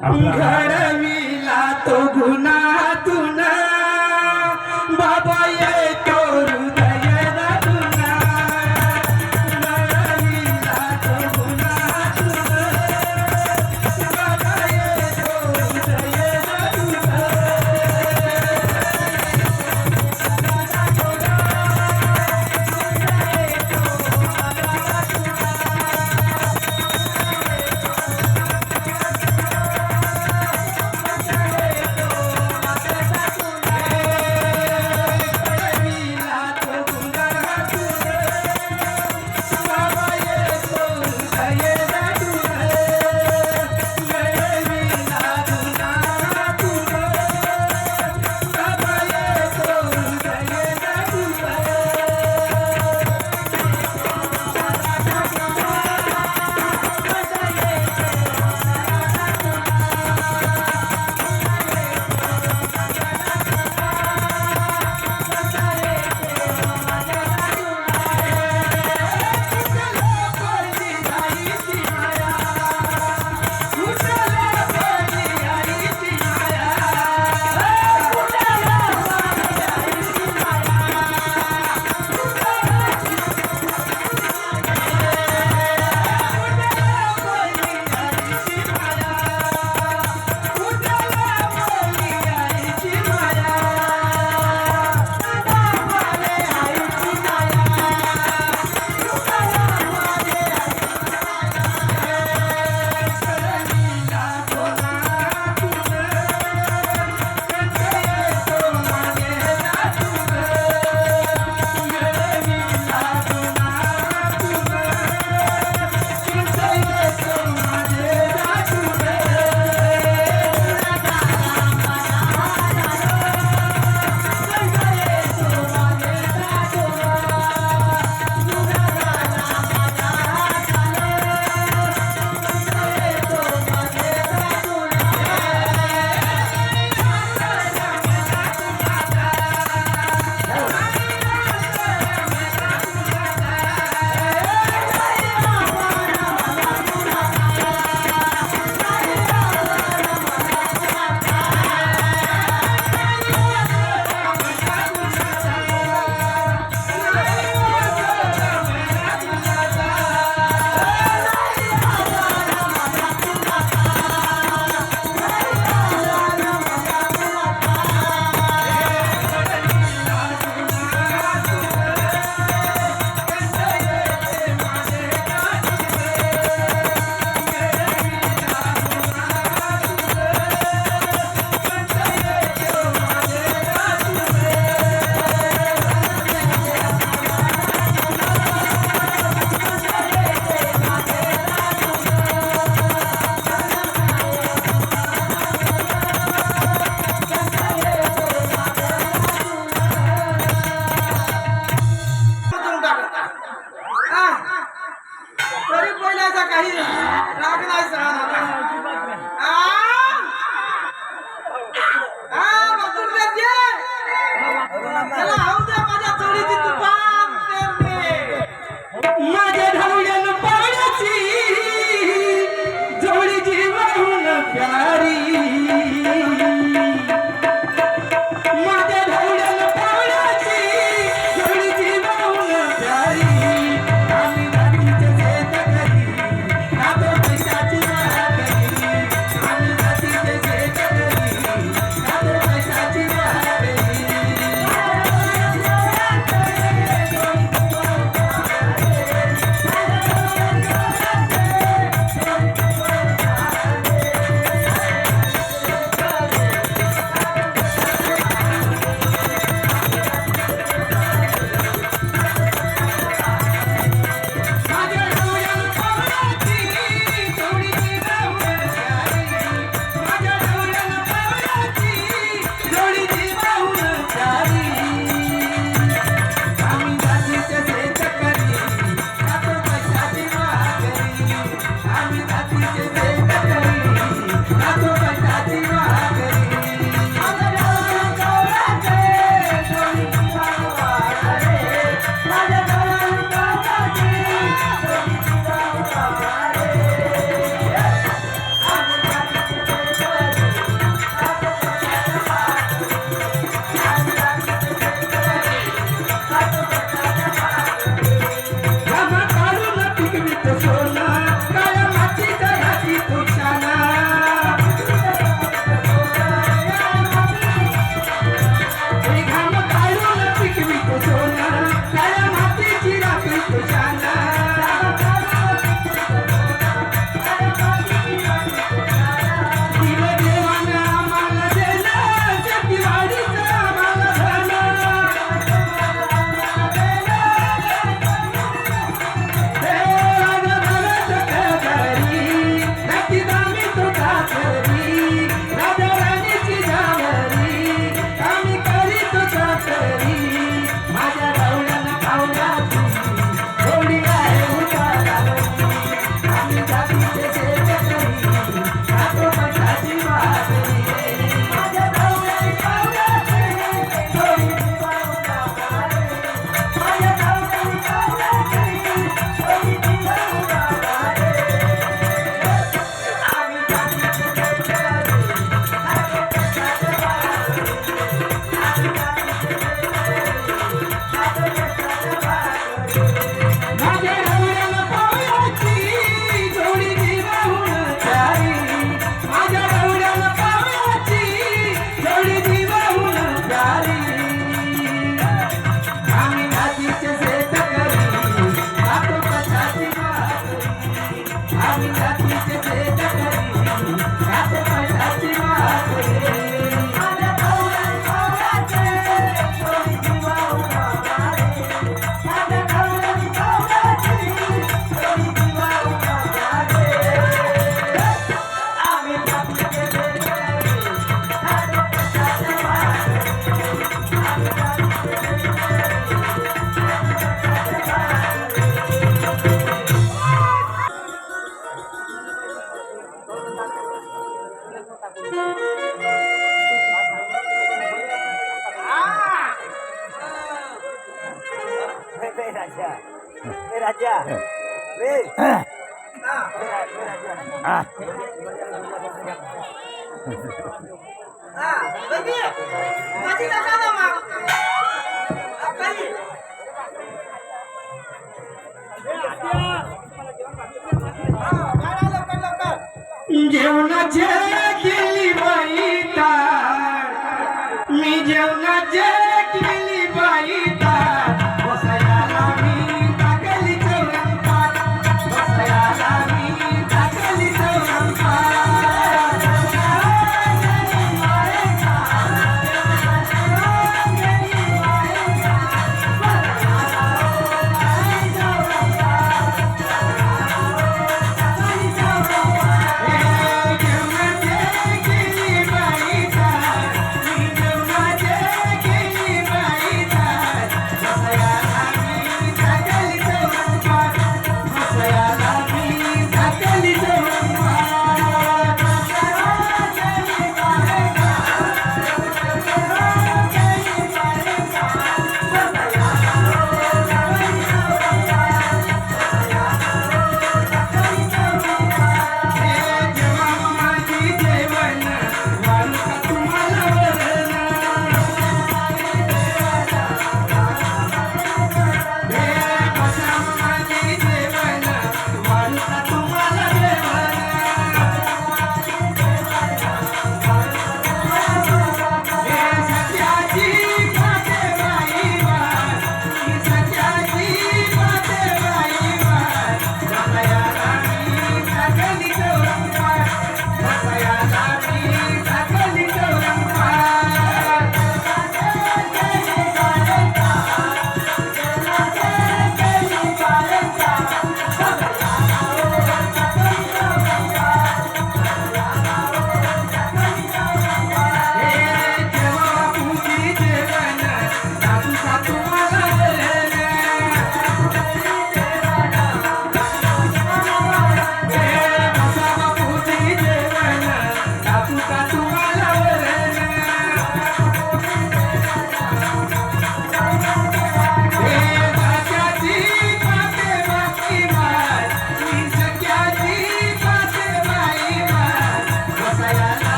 घडविला तो गुन्हातून बाबा एक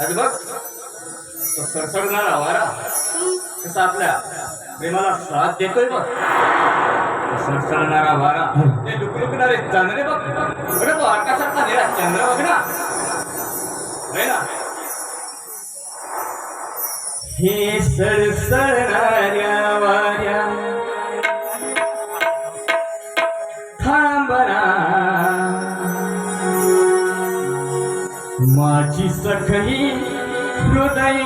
अरे बघ. तो सरसरणारा वारा. कसा आपल्या प्रेमाला साथ देतोय बघ. तो सरसरणारा वारा. ते लुकलुकणारे चांदणे बघ. बरं तो आकाशातला निरा चंद्र बघ ना. होय ना? हे सरसरणाऱ्या वाऱ्या. सखी हृदय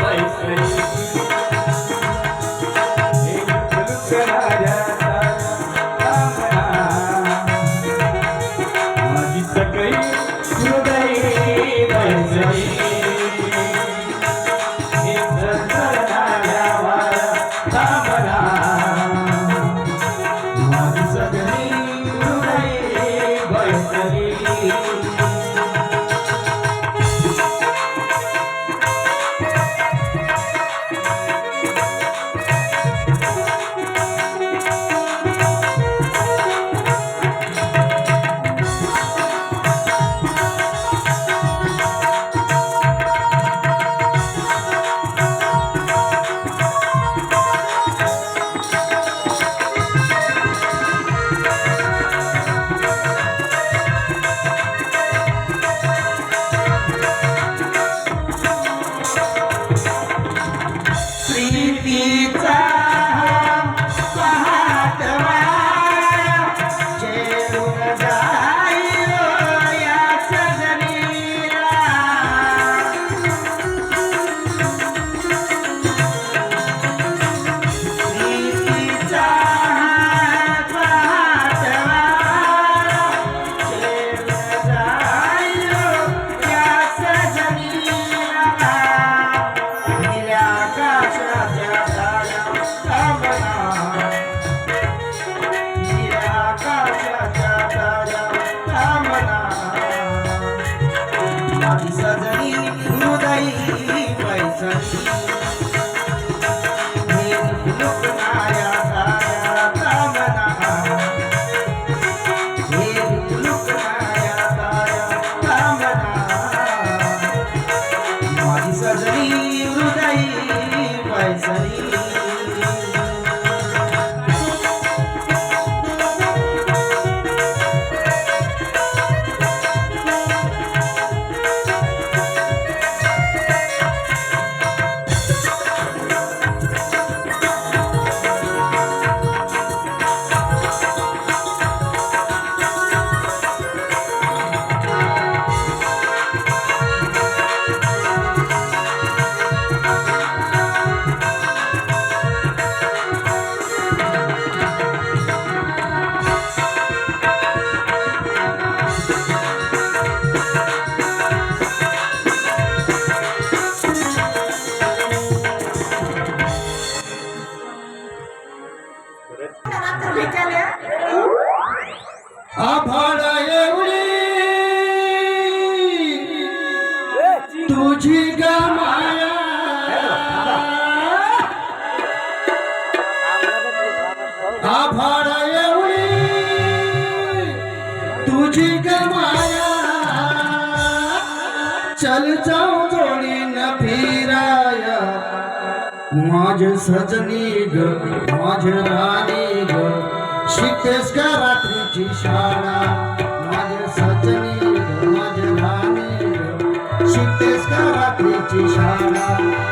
बैसली. माझी सखी हृदय Isso é माझे सजनी ग माझे राणी ग. शिकतेस का रात्रीची शाळा? माझे सजनी ग माझे राणी ग. शिकतेस का रात्रीची शाळा?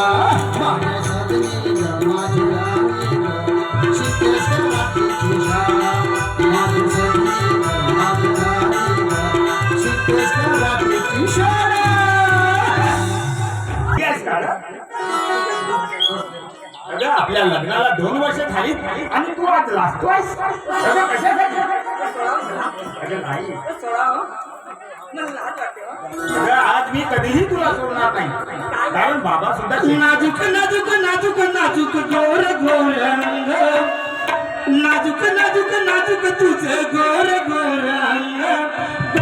आपल्या लग्नाला दोन वर्ष झाली आणि तू आज लागतोय आज मी कधीही तुला सोडणार नाही. कारण बाबा सुद्धा नाजूक नाजूक नाजूक नाजूक गोर गोर नाजूक नाजूक नाजूक तुझ गोर गोर